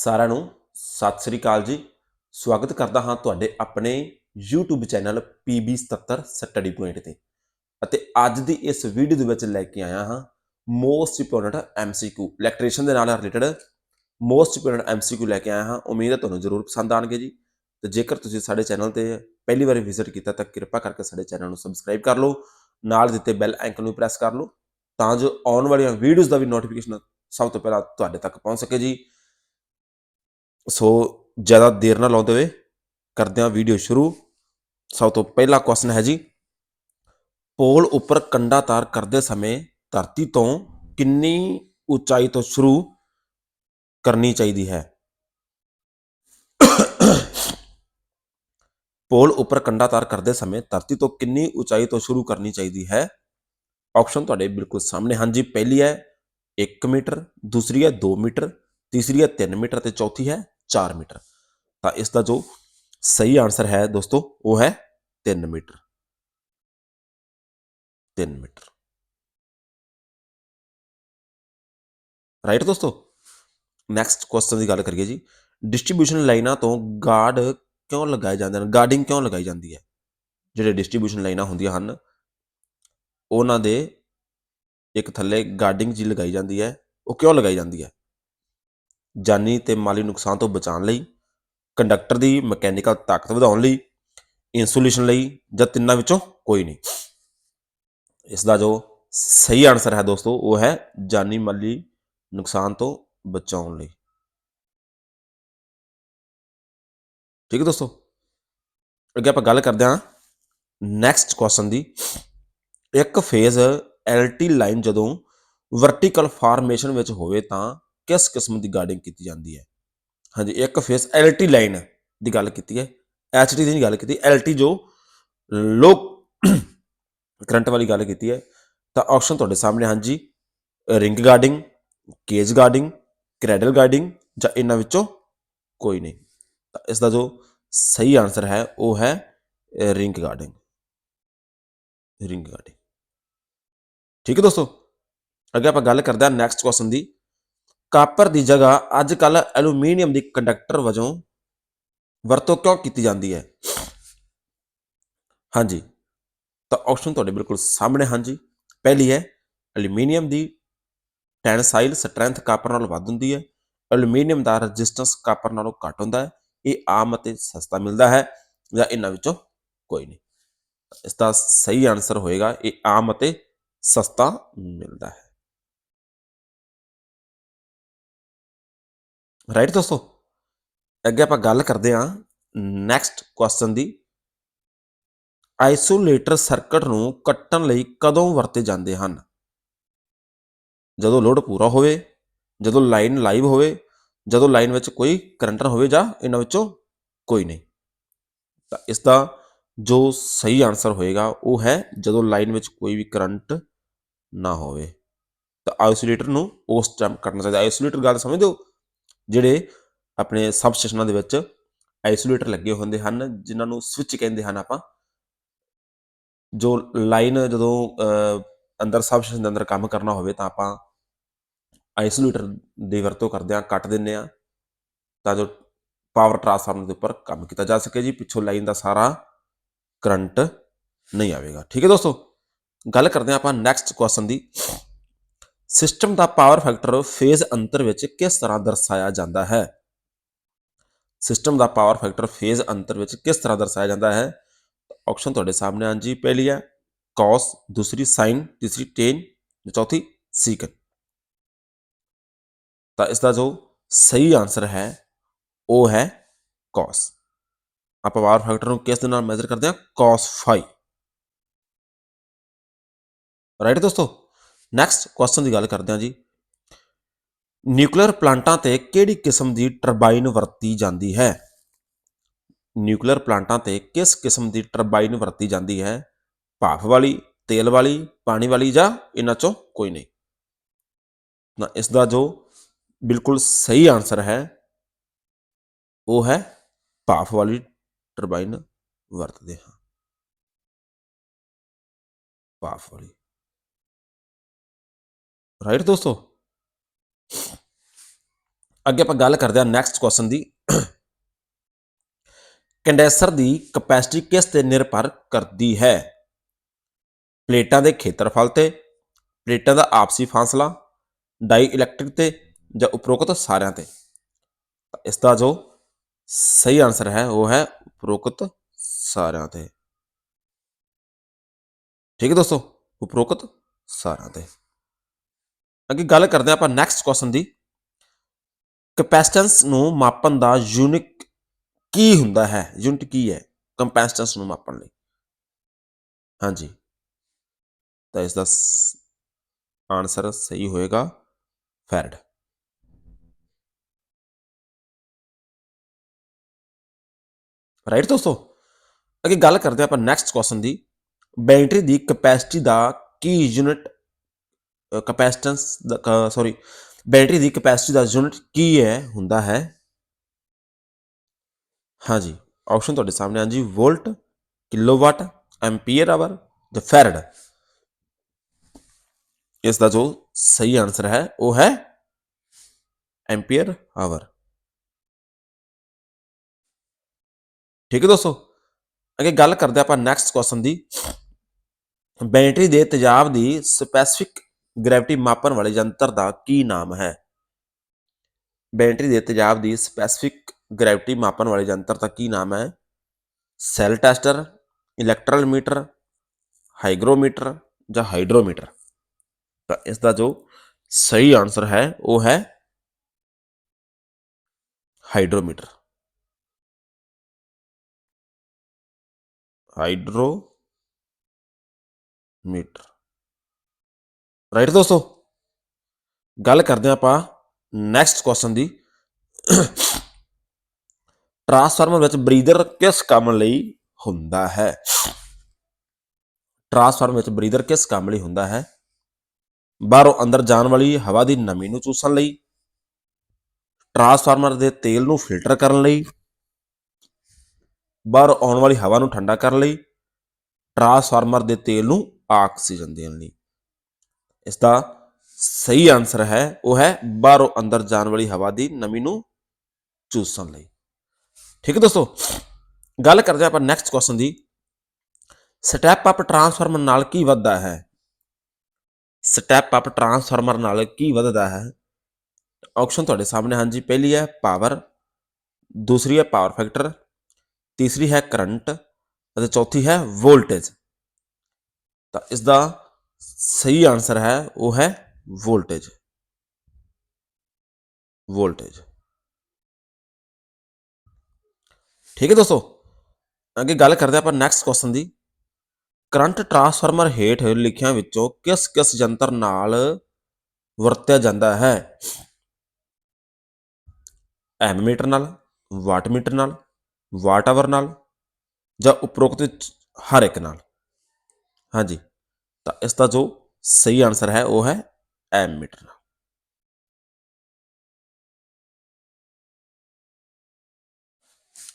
ਸਾਰਿਆਂ ਨੂੰ ਸਤਿ ਸ੍ਰੀ ਅਕਾਲ ਜੀ। ਸਵਾਗਤ ਕਰਦਾ ਹਾਂ ਤੁਹਾਡੇ ਆਪਣੇ YouTube channel PB77 study point ਤੇ। ਅਤੇ ਅੱਜ ਦੀ ਇਸ ਵੀਡੀਓ ਦੇ ਵਿੱਚ ਲੈ ਕੇ ਆਇਆ ਹਾਂ ਮੋਸਟ ਇੰਪੋਰਟੈਂਟ MCQ ਇਲੈਕਟ੍ਰੀਸ਼ੀਅਨ ਦੇ ਨਾਲ ਰਿਲੇਟਡ ਮੋਸਟ ਇੰਪੋਰਟੈਂਟ MCQ ਲੈ ਕੇ ਆਇਆ ਹਾਂ। ਉਮੀਦ ਹੈ ਤੁਹਾਨੂੰ ਜ਼ਰੂਰ ਪਸੰਦ ਆਣਗੇ ਜੀ। ਤੇ ਜੇਕਰ ਤੁਸੀਂ ਸਾਡੇ ਚੈਨਲ ਤੇ ਪਹਿਲੀ ਵਾਰ ਵਿਜ਼ਿਟ ਕੀਤਾ ਤਾਂ ਕਿਰਪਾ ਕਰਕੇ ਸਾਡੇ ਚੈਨਲ ਨੂੰ ਸਬਸਕ੍ਰਾਈਬ ਕਰ ਲਓ। ਨਾਲ ਦਿੱਤੇ ਬੈਲ ਆਈਕਨ ਨੂੰ ਪ੍ਰੈਸ ਕਰ ਲਓ ਤਾਂ ਜੋ ਆਉਣ ਵਾਲੀਆਂ ਵੀਡੀਓਜ਼ ਦਾ ਵੀ ਨੋਟੀਫਿਕੇਸ਼ਨ ਸਭ ਤੋਂ ਪਹਿਲਾਂ ਤੁਹਾਡੇ ਤੱਕ ਪਹੁੰਚ ਸਕੇ ਜੀ। ਸੋ ਜ਼ਿਆਦਾ ਦੇਰ ਨਾ ਲਾਉਂਦੇ ਹੋਏ ਕਰਦੇ ਹਾਂ ਵੀਡੀਓ ਸ਼ੁਰੂ। ਸਭ ਤੋਂ ਪਹਿਲਾ ਕੁਐਸਚਨ ਹੈ ਜੀ, ਪੋਲ ਉੱਪਰ ਕੰਡਾ ਤਾਰ ਕਰਦੇ ਸਮੇਂ ਧਰਤੀ ਤੋਂ ਕਿੰਨੀ ਉਚਾਈ ਤੋਂ ਸ਼ੁਰੂ ਕਰਨੀ ਚਾਹੀਦੀ ਹੈ? ਪੋਲ ਉੱਪਰ ਕੰਡਾ ਤਾਰ ਕਰਦੇ ਸਮੇਂ ਧਰਤੀ ਤੋਂ ਕਿੰਨੀ ਉਚਾਈ ਤੋਂ ਸ਼ੁਰੂ ਕਰਨੀ ਚਾਹੀਦੀ ਹੈ? ਆਪਸ਼ਨ ਤੁਹਾਡੇ ਬਿਲਕੁਲ ਸਾਹਮਣੇ। ਹਾਂਜੀ, ਪਹਿਲੀ ਹੈ 1 ਮੀਟਰ, ਦੂਸਰੀ ਹੈ 2 ਮੀਟਰ, ਤੀਸਰੀ ਹੈ 3 ਮੀਟਰ ਤੇ ਚੌਥੀ ਹੈ 4 ਮੀਟਰ। ਤਾਂ ਇਸ ਦਾ ਜੋ ਸਹੀ ਆਨਸਰ ਹੈ ਦੋਸਤੋ, ਉਹ ਹੈ 3 ਮੀਟਰ। 3 ਮੀਟਰ। ਰਾਈਟ ਦੋਸਤੋ? ਨੈਕਸਟ ਕੁਐਸਚਨ ਦੀ ਗੱਲ ਕਰੀਏ ਜੀ। ਡਿਸਟ੍ਰੀਬਿਊਸ਼ਨ ਲਾਈਨਾਂ ਤੋਂ ਗਾਰਡ ਕਿਉਂ ਲਗਾਏ ਜਾਂਦੇ ਹਨ? ਗਾਰਡਿੰਗ ਕਿਉਂ ਲਗਾਈ ਜਾਂਦੀ ਹੈ? ਜਿਹੜੇ ਡਿਸਟ੍ਰੀਬਿਊਸ਼ਨ ਲਾਈਨਾਂ ਹੁੰਦੀਆਂ ਹਨ, ਉਹਨਾਂ ਦੇ ਇੱਕ ਥੱਲੇ ਗਾਰਡਿੰਗ ਜੀ ਲਗਾਈ ਜਾਂਦੀ ਹੈ, ਉਹ ਕਿਉਂ ਲਗਾਈ ਜਾਂਦੀ ਹੈ? ਜਾਨੀ ਤੇ ਮਾਲੀ ਨੁਕਸਾਨ ਤੋਂ ਬਚਾਉਣ ਲਈ, ਕੰਡਕਟਰ ਦੀ ਮਕੈਨੀਕਲ ਤਾਕਤ ਵਧਾਉਣ ਲਈ, ਇਨਸੂਲੇਸ਼ਨ ਲਈ ਜਾਂ ਤਿੰਨਾਂ ਵਿੱਚੋਂ ਕੋਈ ਨਹੀਂ। ਇਸ ਦਾ ਜੋ ਸਹੀ ਆਨਸਰ ਹੈ ਦੋਸਤੋ, ਉਹ ਹੈ ਜਾਨੀ ਮਾਲੀ ਨੁਕਸਾਨ ਤੋਂ ਬਚਾਉਣ ਲਈ। ਠੀਕ ਹੈ ਦੋਸਤੋ? ਅੱਗੇ ਆਪਾਂ ਗੱਲ ਕਰਦੇ ਹਾਂ ਨੈਕਸਟ ਕੁਐਸਚਨ ਦੀ। ਇੱਕ ਫੇਜ਼ ਐਲਟੀ ਲਾਈਨ ਜਦੋਂ ਵਰਟੀਕਲ ਫਾਰਮੇਸ਼ਨ ਵਿੱਚ ਹੋਵੇ ਤਾਂ ਕਿਸ ਕਿਸਮ ਦੀ ਗਾਰਡਿੰਗ ਕੀਤੀ ਜਾਂਦੀ ਹੈ? ਹਾਂਜੀ, ਇੱਕ ਫੇਸ ਐਲਟੀ ਲਾਈਨ ਦੀ ਗੱਲ ਕੀਤੀ ਹੈ। ਐਚਟੀ ਦੀ ਗੱਲ ਕੀਤੀ ਐਲਟੀ ਜੋ ਲੋ ਕਰੰਟ ਵਾਲੀ ਗੱਲ ਕੀਤੀ ਹੈ। ਤਾਂ ਆਪਸ਼ਨ ਤੁਹਾਡੇ ਸਾਹਮਣੇ, ਹਾਂਜੀ। Ring guarding cage guarding cradle guarding ਜਾਂ ਇਹਨਾਂ ਵਿੱਚੋਂ ਕੋਈ ਨਹੀਂ। ਤਾਂ ਇਸ ਦਾ ਜੋ ਸਹੀ ਆਨਸਰ ਹੈ, ਉਹ ਹੈ ਰਿੰਗ ਗਾਰਡਿੰਗ ਰਿੰਗ ਗਾਰਡਿੰਗ ਠੀਕ ਹੈ ਦੋਸਤੋ, ਅੱਗੇ ਆਪਾਂ ਗੱਲ ਕਰਦੇ ਹਾਂ ਨੈਕਸਟ ਕੁਐਸਚਨ ਦੀ। ਕਾਪਰ ਦੀ ਜਗ੍ਹਾ ਅੱਜ ਕੱਲ ਐਲੂਮੀਨੀਅਮ ਦੀ ਕੰਡਕਟਰ ਵਜੋਂ ਵਰਤੋਂ ਕਿਉਂ ਕੀਤੀ ਜਾਂਦੀ ਹੈ? ਹਾਂਜੀ, ਤਾਂ ਆਪਸ਼ਨ ਤੁਹਾਡੇ ਬਿਲਕੁਲ ਸਾਹਮਣੇ, ਹਾਂਜੀ। ਪਹਿਲੀ ਹੈ, ਐਲੂਮੀਨੀਅਮ ਦੀ ਟੈਨਸਾਈਲ ਸਟਰੈਂਥ ਕਾਪਰ ਨਾਲੋਂ ਵੱਧ ਹੁੰਦੀ ਹੈ। ਐਲੂਮੀਨੀਅਮ ਦਾ ਰੈਜ਼ਿਸਟੈਂਸ ਕਾਪਰ ਨਾਲੋਂ ਘੱਟ ਹੁੰਦਾ ਹੈ। ਇਹ ਆਮ ਅਤੇ ਸਸਤਾ ਮਿਲਦਾ ਹੈ, ਜਾਂ ਇਹਨਾਂ ਵਿੱਚੋਂ ਕੋਈ ਨਹੀਂ। ਇਸ ਦਾ ਸਹੀ ਆਨਸਰ ਹੋਏਗਾ, ਇਹ ਆਮ ਅਤੇ ਸਸਤਾ ਮਿਲਦਾ ਹੈ। ਰਾਈਟ ਦੋਸਤੋ, ਅੱਗੇ ਆਪਾਂ ਗੱਲ ਕਰਦੇ ਹਾਂ ਨੈਕਸਟ ਕੁਐਸਚਨ ਦੀ। ਆਈਸੋਲੇਟਰ ਸਰਕਟ ਨੂੰ ਕੱਟਣ ਲਈ ਕਦੋਂ ਵਰਤੇ ਜਾਂਦੇ ਹਨ? ਜਦੋਂ ਲੋਡ ਪੂਰਾ ਹੋਵੇ, ਜਦੋਂ ਲਾਈਨ ਲਾਈਵ ਹੋਵੇ, ਜਦੋਂ ਲਾਈਨ ਵਿੱਚ ਕੋਈ ਕਰੰਟ ਨਾ ਹੋਵੇ ਜਾਂ ਇਹਨਾਂ ਵਿੱਚੋਂ ਕੋਈ ਨਹੀਂ। ਤਾਂ ਇਸ ਦਾ ਜੋ ਸਹੀ ਆਨਸਰ ਹੋਏਗਾ ਉਹ ਹੈ ਜਦੋਂ ਲਾਈਨ ਵਿੱਚ ਕੋਈ ਵੀ ਕਰੰਟ ਨਾ ਹੋਵੇ। ਤਾਂ ਆਈਸੋਲੇਟਰ ਨੂੰ ਉਸ ਟਾਈਮ ਕੱਟਣਾ ਚਾਹੀਦਾ। ਆਈਸੋਲੇਟਰ ਗੱਲ ਸਮਝਦੇ ਹੋ? ਜਿਹੜੇ ਆਪਣੇ ਸਬ ਸਟੇਸ਼ਨਾਂ ਦੇ ਵਿੱਚ ਆਈਸੋਲੇਟਰ ਲੱਗੇ ਹੁੰਦੇ ਹਨ, ਜਿਨ੍ਹਾਂ ਨੂੰ ਸਵਿਚ ਕਹਿੰਦੇ ਹਨ ਆਪਾਂ। ਜੋ ਲਾਈਨ ਜਦੋਂ ਅੰਦਰ ਸਬ ਸਟੇਸ਼ਨ ਦੇ ਅੰਦਰ ਕੰਮ ਕਰਨਾ ਹੋਵੇ ਤਾਂ ਆਪਾਂ ਆਈਸੋਲੇਟਰ ਦੀ ਵਰਤੋਂ ਕਰਦੇ ਹਾਂ, ਕੱਟ ਦਿੰਨੇ ਆ ਤਾਂ ਜੋ ਪਾਵਰ ਟਰਾਂਸਫਾਰਮਰ ਦੇ ਉੱਪਰ ਕੰਮ ਕੀਤਾ ਜਾ ਸਕੇ ਜੀ। ਪਿੱਛੋਂ ਲਾਈਨ ਦਾ ਸਾਰਾ ਕਰੰਟ ਨਹੀਂ ਆਵੇਗਾ। ਠੀਕ ਹੈ ਦੋਸਤੋ, ਗੱਲ ਕਰਦੇ ਹਾਂ ਆਪਾਂ ਨੈਕਸਟ ਕੁਐਸਚਨ ਦੀ। ਸਿਸਟਮ ਦਾ ਪਾਵਰ ਫੈਕਟਰ ਫੇਜ਼ ਅੰਤਰ ਵਿੱਚ ਕਿਸ ਤਰ੍ਹਾਂ ਦਰਸਾਇਆ ਜਾਂਦਾ ਹੈ? ਸਿਸਟਮ ਦਾ ਪਾਵਰ ਫੈਕਟਰ ਫੇਜ਼ ਅੰਤਰ ਵਿੱਚ ਕਿਸ ਤਰ੍ਹਾਂ ਦਰਸਾਇਆ ਜਾਂਦਾ ਹੈ? ਆਪਸ਼ਨ ਤੁਹਾਡੇ ਸਾਹਮਣੇ ਆਂ ਜੀ, ਪਹਿਲੀ ਹੈ cos, ਦੂਸਰੀ sin, ਤੀਸਰੀ tan ਤੇ ਚੌਥੀ secant ਤਾਂ ਇਸ ਦਾ ਜੋ ਸਹੀ ਆਨਸਰ ਹੈ, ਉਹ ਹੈ cos ਆਪਾਂ ਪਾਵਰ ਫੈਕਟਰ ਨੂੰ ਕਿਸ ਦੇ ਨਾਲ ਮੈਜ਼ਰ ਕਰਦੇ ਹਾਂ? cos phi ਰਾਈਟ ਦੋਸਤੋ? ਨੈਕਸਟ ਕੁਐਸਚਨ ਦੀ ਗੱਲ ਕਰਦੇ ਹਾਂ ਜੀ। ਨਿਊਕਲੀਅਰ ਪਲਾਂਟਾਂ ਤੇ ਕਿਹੜੀ ਕਿਸਮ ਦੀ ਟਰਬਾਈਨ ਵਰਤੀ ਜਾਂਦੀ ਹੈ? ਨਿਊਕਲੀਅਰ ਪਲਾਂਟਾਂ ਤੇ ਕਿਸ ਕਿਸਮ ਦੀ ਟਰਬਾਈਨ ਵਰਤੀ ਜਾਂਦੀ ਹੈ? ਭਾਫ ਵਾਲੀ, ਤੇਲ ਵਾਲੀ, ਪਾਣੀ ਵਾਲੀ ਜਾਂ ਇਹਨਾਂ ਚੋਂ ਕੋਈ ਨਹੀਂ? ਨਾ ਇਸ ਦਾ ਜੋ ਬਿਲਕੁਲ ਸਹੀ ਆਨਸਰ ਹੈ, ਉਹ ਹੈ ਭਾਫ ਵਾਲੀ ਟਰਬਾਈਨ ਵਰਤਦੇ ਹਾਂ। ਭਾਫ ਵਾਲੀ। ਰਾਈਟ ਦੋਸਤੋ? ਅੱਗੇ ਆਪਾਂ ਗੱਲ ਕਰਦੇ ਹਾਂ ਨੈਕਸਟ ਕੁਐਸਚਨ ਦੀ। ਕੰਡੈਂਸਰ ਦੀ ਕਪੈਸਿਟੀ ਕਿਸ ਤੇ ਨਿਰਭਰ ਕਰਦੀ ਹੈ? ਪਲੇਟਾਂ ਦੇ ਖੇਤਰਫਲ ਤੇ, ਪਲੇਟਾਂ ਦਾ ਆਪਸੀ ਫਾਸਲਾ ਡਾਈ ਇਲੈਕਟ੍ਰਿਕ ਤੇ ਜਾਂ ਉਪਰੋਕਤ ਸਾਰਿਆਂ ਤੇ? ਤਾਂ ਇਸ ਦਾ ਜੋ ਸਹੀ ਆਨਸਰ ਹੈ, ਉਹ ਹੈ ਉਪਰੋਕਤ ਸਾਰਿਆਂ ਤੇ। ਠੀਕ ਹੈ ਦੋਸਤੋ? ਉਪਰੋਕਤ ਸਾਰਿਆਂ ਤੇ। ਅੱਗੇ ਗੱਲ ਕਰਦੇ ਹਾਂ ਆਪਾਂ ਨੈਕਸਟ ਕੁਐਸਚਨ ਦੀ। ਕਪੈਸਿਟੈਂਸ ਨੂੰ ਮਾਪਣ ਦਾ ਯੂਨਿਟ ਕੀ ਹੁੰਦਾ ਹੈ? ਯੂਨਿਟ ਕੀ ਹੈ? ਕੰਪੈਸਿਟੈਂਸ ਨੂੰ ਮਾਪਣ ਲਈ। ਹਾਂਜੀ। ਤਾਂ ਇਸ ਦਾ ਆਨਸਰ ਸਹੀ ਹੋਏਗਾ। ਫੈਰਡ। ਰਾਈਟ ਦੋਸਤੋ? ਅੱਗੇ ਗੱਲ ਕਰਦੇ ਹਾਂ ਆਪਾਂ ਨੈਕਸਟ ਕੁਐਸਚਨ ਦੀ। ਬੈਟਰੀ ਦੀ ਕਪੈਸਿਟੀ ਦਾ ਕੀ ਯੂਨਿਟ ਕਪੈਸਿਟੈਂਸ ਦਾ ਸੌਰੀ ਬੈਟਰੀ ਦੀ ਕਪੈਸਿਟੀ ਦਾ ਯੂਨਿਟ ਕੀ ਹੈ ਹੁੰਦਾ ਹੈ ਹਾਂਜੀ ਆਪਸ਼ਨ ਤੁਹਾਡੇ ਸਾਹਮਣੇ ਹਾਂਜੀ ਵੋਲਟ ਕਿਲੋਵਾਟ ਐਂਪੀਅਰ ਆਵਰ ਜਾਂ ਫੈਰਡ ਇਸ ਦਾ ਜੋ ਸਹੀ ਆਨਸਰ ਹੈ ਉਹ ਹੈ ਐਂਪੀਅਰ ਆਵਰ ਠੀਕ ਹੈ ਦੋਸਤੋ ਅੱਗੇ ਗੱਲ ਕਰਦੇ ਆਪਾਂ ਨੈਕਸਟ ਕੁਐਸਚਨ ਦੀ ਬੈਟਰੀ ਦੇ ਤੇਜ਼ਾਬ ਦੀ ਸਪੈਸਿਫਿਕ ਗ੍ਰੈਵਿਟੀ ਮਾਪਣ ਵਾਲੇ ਯੰਤਰ ਦਾ ਕੀ ਨਾਮ ਹੈ? ਬੈਟਰੀ ਦੇ ਤੇਜ਼ਾਬ ਦੀ ਸਪੈਸਿਫਿਕ ਗ੍ਰੈਵਿਟੀ ਮਾਪਣ ਵਾਲੇ ਯੰਤਰ ਦਾ ਕੀ ਨਾਮ ਹੈ? Cell tester electrical meter hygrometer ਜਾਂ ਹਾਈਡਰੋਮੀਟਰ ਤਾਂ ਇਸ ਦਾ ਜੋ ਸਹੀ ਆਨਸਰ ਹੈ, ਉਹ ਹੈ ਹਾਈਡਰੋਮੀਟਰ ਹਾਈਡਰੋਮੀਟਰ ਰਾਈਟ ਦੋਸਤੋ? ਗੱਲ ਕਰਦੇ ਹਾਂ ਆਪਾਂ ਨੈਕਸਟ ਕੁਐਸਚਨ ਦੀ। ਟਰਾਂਸਫਾਰਮਰ ਵਿੱਚ ਬਰੀਦਰ ਕਿਸ ਕੰਮ ਲਈ ਹੁੰਦਾ ਹੈ? ਟਰਾਂਸਫਾਰਮਰ ਵਿੱਚ ਬਰੀਦਰ ਕਿਸ ਕੰਮ ਲਈ ਹੁੰਦਾ ਹੈ? ਬਾਹਰੋਂ ਅੰਦਰ ਜਾਣ ਵਾਲੀ ਹਵਾ ਦੀ ਨਮੀ ਨੂੰ ਚੂਸਣ ਲਈ। ਟਰਾਂਸਫਾਰਮਰ ਦੇ ਤੇਲ ਨੂੰ ਫਿਲਟਰ ਕਰਨ ਲਈ। ਬਾਹਰੋਂ ਆਉਣ ਵਾਲੀ ਹਵਾ ਨੂੰ ਠੰਡਾ ਕਰਨ ਲਈ। ਟਰਾਂਸਫਾਰਮਰ ਦੇ ਤੇਲ ਨੂੰ ਆਕਸੀਜਨ ਦੇਣ ਲਈ। ਇਸ ਦਾ ਸਹੀ ਆਨਸਰ ਹੈ, ਉਹ ਹੈ ਬਾਹਰੋਂ ਅੰਦਰ ਜਾਣ ਵਾਲੀ ਹਵਾ ਦੀ ਨਮੀ ਨੂੰ ਚੂਸਣ ਲਈ। ਠੀਕ ਹੈ ਦੋਸਤੋ, ਗੱਲ ਕਰਦੇ ਹਾਂ ਆਪਾਂ ਨੈਕਸਟ ਕੁਐਸਚਨ ਦੀ। ਸਟੈਪ ਅਪ ਟਰਾਂਸਫਾਰਮਰ ਨਾਲ ਕੀ ਵੱਧਦਾ ਹੈ? ਸਟੈਪ ਅਪ ਟਰਾਂਸਫਾਰਮਰ ਨਾਲ ਕੀ ਵੱਧਦਾ ਹੈ? ਆਪਸ਼ਨ ਤੁਹਾਡੇ ਸਾਹਮਣੇ, ਹਾਂਜੀ, ਪਹਿਲੀ ਹੈ ਪਾਵਰ ਦੂਸਰੀ ਹੈ ਪਾਵਰ ਫੈਕਟਰ ਤੀਸਰੀ ਹੈ ਕਰੰਟ ਅਤੇ ਚੌਥੀ ਹੈ ਵੋਲਟੇਜ ਤਾਂ ਇਸ ਦਾ ਸਹੀ ਆਨਸਰ ਹੈ, ਉਹ ਹੈ ਵੋਲਟੇਜ ਵੋਲਟੇਜ ਠੀਕ ਹੈ ਦੋਸਤੋ, ਅੱਗੇ ਗੱਲ ਕਰਦੇ ਆਪਾਂ ਨੈਕਸਟ ਕੁਐਸਚਨ ਦੀ। ਕਰੰਟ ਟਰਾਂਸਫਾਰਮਰ ਹੇਠ ਲਿਖਿਆਂ ਵਿੱਚੋਂ ਕਿਸ ਕਿਸ ਯੰਤਰ ਨਾਲ ਵਰਤਿਆ ਜਾਂਦਾ ਹੈ? ਐਮੀਟਰ ਨਾਲ ਵਾਟਮੀਟਰ ਨਾਲ ਵਾਟ ਆਵਰ ਨਾਲ ਜਾਂ ਉਪਰੋਕਤ ਹਰ ਇੱਕ ਨਾਲ? ਹਾਂਜੀ। ਤਾਂ ਇਸ ਦਾ ਜੋ ਸਹੀ ਆਨਸਰ ਹੈ ਉਹ ਹੈ ਐਮੀਟਰ ਨਾਲ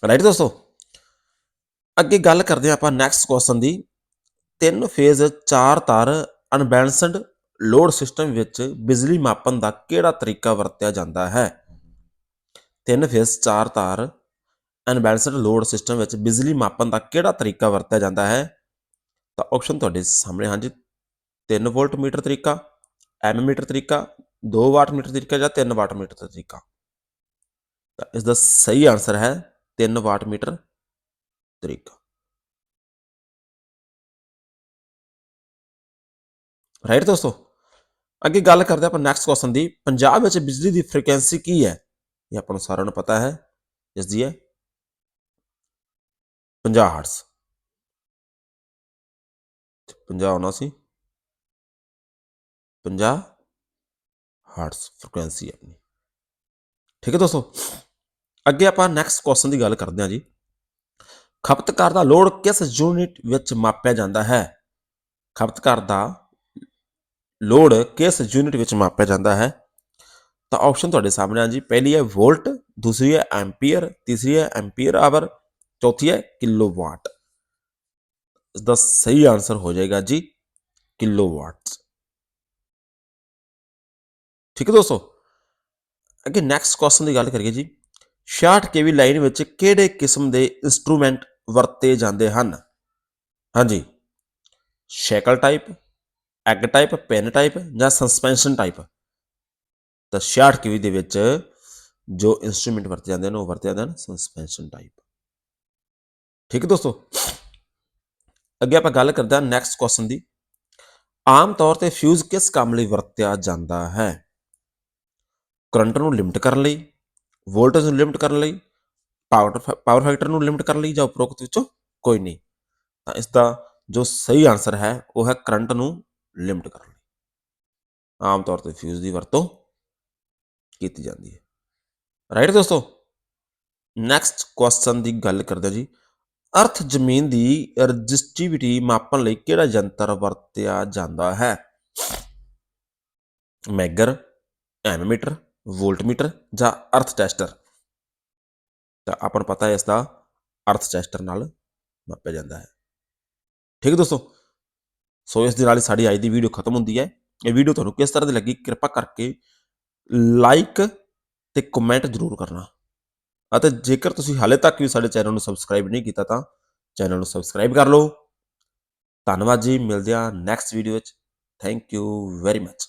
ਰਾਈਟ ਦੋਸਤੋ, ਅੱਗੇ ਗੱਲ ਕਰਦੇ ਹਾਂ ਆਪਾਂ ਨੈਕਸਟ ਕੁਐਸਚਨ ਦੀ। ਤਿੰਨ ਫੇਜ਼ ਚਾਰ ਤਾਰ ਅਨਬੈਲੈਂਸਡ ਲੋਡ ਸਿਸਟਮ ਵਿੱਚ ਬਿਜਲੀ ਮਾਪਣ ਦਾ ਕਿਹੜਾ ਤਰੀਕਾ ਵਰਤਿਆ ਜਾਂਦਾ ਹੈ? ਤਿੰਨ ਫੇਜ਼ ਚਾਰ ਤਾਰ ਅਨਬੈਲੈਂਸਡ ਲੋਡ ਸਿਸਟਮ ਵਿੱਚ ਬਿਜਲੀ ਮਾਪਣ ਦਾ ਕਿਹੜਾ ਤਰੀਕਾ ਵਰਤਿਆ ਜਾਂਦਾ ਹੈ? ਤਾਂ ਆਪਸ਼ਨ ਤੁਹਾਡੇ ਸਾਹਮਣੇ ਹਾਂਜੀ 3 ਵੋਲਟ ਮੀਟਰ ਤਰੀਕਾ, ਐਮ ਮੀਟਰ ਤਰੀਕਾ 2 ਵਾਟ ਮੀਟਰ ਤਰੀਕਾ ਜਾਂ 3 ਵਾਟ ਮੀਟਰ ਤਰੀਕਾ। ਤਾਂ ਇਸ ਦਾ ਸਹੀ ਆਨਸਰ ਹੈ 3 ਵਾਟ ਮੀਟਰ ਤਰੀਕਾ। ਰਾਈਟ ਦੋਸਤੋ? ਅੱਗੇ ਗੱਲ ਕਰਦੇ ਆਪਾਂ ਨੈਕਸਟ ਕੁਐਸਚਨ ਦੀ। ਪੰਜਾਬ ਵਿੱਚ ਬਿਜਲੀ ਦੀ ਫ੍ਰੀਕੁਐਂਸੀ ਕੀ ਹੈ? ਇਹ ਆਪਾਂ ਨੂੰ ਸਾਰਿਆਂ ਨੂੰ ਪਤਾ ਹੈ। ਇਸ ਦੀ ਹੈ 50 ਹਰਟਜ਼ 50 ਹੋਣਾ ਸੀ। 50 ਹਰਟਜ਼ ਫ੍ਰੀਕੁਐਂਸੀ ਆਪਣੀ। ਠੀਕ ਹੈ ਦੋਸਤੋ, ਅੱਗੇ ਆਪਾਂ ਨੈਕਸਟ ਕੁਐਸਚਨ ਦੀ ਗੱਲ ਕਰਦੇ ਹਾਂ ਜੀ। ਖਪਤਕਾਰ ਦਾ ਲੋਡ ਕਿਸ ਯੂਨਿਟ ਵਿੱਚ ਮਾਪਿਆ ਜਾਂਦਾ ਹੈ? ਖਪਤਕਾਰ ਦਾ ਲੋਡ ਕਿਸ ਯੂਨਿਟ ਵਿੱਚ ਮਾਪਿਆ ਜਾਂਦਾ ਹੈ? ਤਾਂ ਆਪਸ਼ਨ ਤੁਹਾਡੇ ਸਾਹਮਣੇ ਆ ਜੀ। ਪਹਿਲੀ ਹੈ ਵੋਲਟ, ਦੂਸਰੀ ਹੈ ਐਂਪੀਅਰ, ਤੀਸਰੀ ਹੈ ਐਂਪੀਅਰ ਆਵਰ ਚੌਥੀ ਹੈ ਕਿਲੋਵਾਟ। ਇਸ ਦਾ ਸਹੀ ਆਨਸਰ ਹੋ ਜਾਏਗਾ ਜੀ ਕਿਲੋਵਾਟ ਠੀਕ ਹੈ ਦੋਸਤੋ? ਅੱਗੇ ਨੈਕਸਟ ਕੁਐਸਚਨ ਦੀ ਗੱਲ ਕਰੀਏ ਜੀ। 66 ਕੇਵੀ ਲਾਈਨ ਵਿੱਚ ਕਿਹੜੇ ਕਿਸਮ ਦੇ ਇਨਸਟਰੂਮੈਂਟ ਵਰਤੇ ਜਾਂਦੇ ਹਨ? ਹਾਂਜੀ। Shackle type egg type pin type ਜਾਂ ਸਸਪੈਂਸ਼ਨ ਟਾਈਪ ਤਾਂ 66 ਕੇਵੀ ਦੇ ਵਿੱਚ ਜੋ ਇਨਸਟਰੂਮੈਂਟ ਵਰਤੇ ਜਾਂਦੇ ਨੇ ਉਹ ਵਰਤੇ ਜਾਂਦੇ ਹਨ ਸਸਪੈਂਸ਼ਨ ਟਾਈਪ ਠੀਕ ਹੈ ਦੋਸਤੋ? ਅੱਗੇ ਆਪਾਂ ਗੱਲ ਕਰਦੇ ਹਾਂ ਨੈਕਸਟ ਕੁਐਸਚਨ ਦੀ। ਆਮ ਤੌਰ ਤੇ ਫਿਊਜ਼ ਕਿਸ ਕੰਮ ਲਈ ਵਰਤਿਆ ਜਾਂਦਾ ਹੈ? ਕਰੰਟ ਨੂੰ ਲਿਮਟ ਕਰਨ ਲਈ, ਵੋਲਟੇਜ ਨੂੰ ਲਿਮਟ ਕਰਨ ਲਈ, ਪਾਵਰ ਪਾਵਰ ਫੈਕਟਰ ਨੂੰ ਲਿਮਟ ਕਰਨ ਲਈ ਜਾਂ ਉਪਰੋਕਤ ਵਿੱਚੋਂ ਕੋਈ ਨਹੀਂ। ਤਾਂ ਇਸ ਦਾ ਜੋ ਸਹੀ ਆਨਸਰ ਹੈ, ਉਹ ਹੈ ਕਰੰਟ ਨੂੰ ਲਿਮਟ ਕਰਨ ਲਈ। ਆਮ ਤੌਰ ਤੇ ਫਿਊਜ਼ ਦੀ ਵਰਤੋਂ ਕੀਤੀ ਜਾਂਦੀ ਹੈ। ਰਾਈਟ ਦੋਸਤੋ? ਨੈਕਸਟ ਕੁਐਸਚਨ ਦੀ ਗੱਲ ਕਰਦੇ ਹਾਂ ਜੀ। ਅਰਥ ਜ਼ਮੀਨ ਦੀ ਰਜਿਸਟੀਵਿਟੀ ਮਾਪਣ ਲਈ ਕਿਹੜਾ ਯੰਤਰ ਵਰਤਿਆ ਜਾਂਦਾ ਹੈ? ਮੈਗਰ ਐਮੀਮੀਟਰ ਵੋਲਟਮੀਟਰ ਜਾਂ ਅਰਥ ਟੈਸਟਰ। ਤਾਂ ਆਪਾਂ ਨੂੰ ਪਤਾ ਹੈ ਇਸ ਦਾ ਅਰਥ ਟੈਸਟਰ ਨਾਲ ਮਾਪਿਆ ਜਾਂਦਾ ਹੈ। ਠੀਕ ਹੈ ਦੋਸਤੋ? ਸੋ ਇਸ ਦੇ ਨਾਲ ਹੀ ਸਾਡੀ ਅੱਜ ਦੀ ਵੀਡੀਓ ਖਤਮ ਹੁੰਦੀ ਹੈ। ਇਹ ਵੀਡੀਓ ਤੁਹਾਨੂੰ ਕਿਸ ਤਰ੍ਹਾਂ ਦੀ ਲੱਗੀ ਕਿਰਪਾ ਕਰਕੇ ਲਾਈਕ ਤੇ ਕਮੈਂਟ ਜ਼ਰੂਰ ਕਰਨਾ। ਅਤੇ ਜੇਕਰ ਤੁਸੀਂ ਹਾਲੇ ਤੱਕ ਵੀ ਸਾਡੇ ਚੈਨਲ ਨੂੰ ਸਬਸਕ੍ਰਾਈਬ ਨਹੀਂ ਕੀਤਾ ਤਾਂ ਚੈਨਲ ਨੂੰ ਸਬਸਕ੍ਰਾਈਬ ਕਰ ਲਓ। ਧੰਨਵਾਦ ਜੀ, ਮਿਲਦੇ ਹਾਂ ਨੈਕਸਟ ਵੀਡੀਓ ਵਿੱਚ। Thank you very much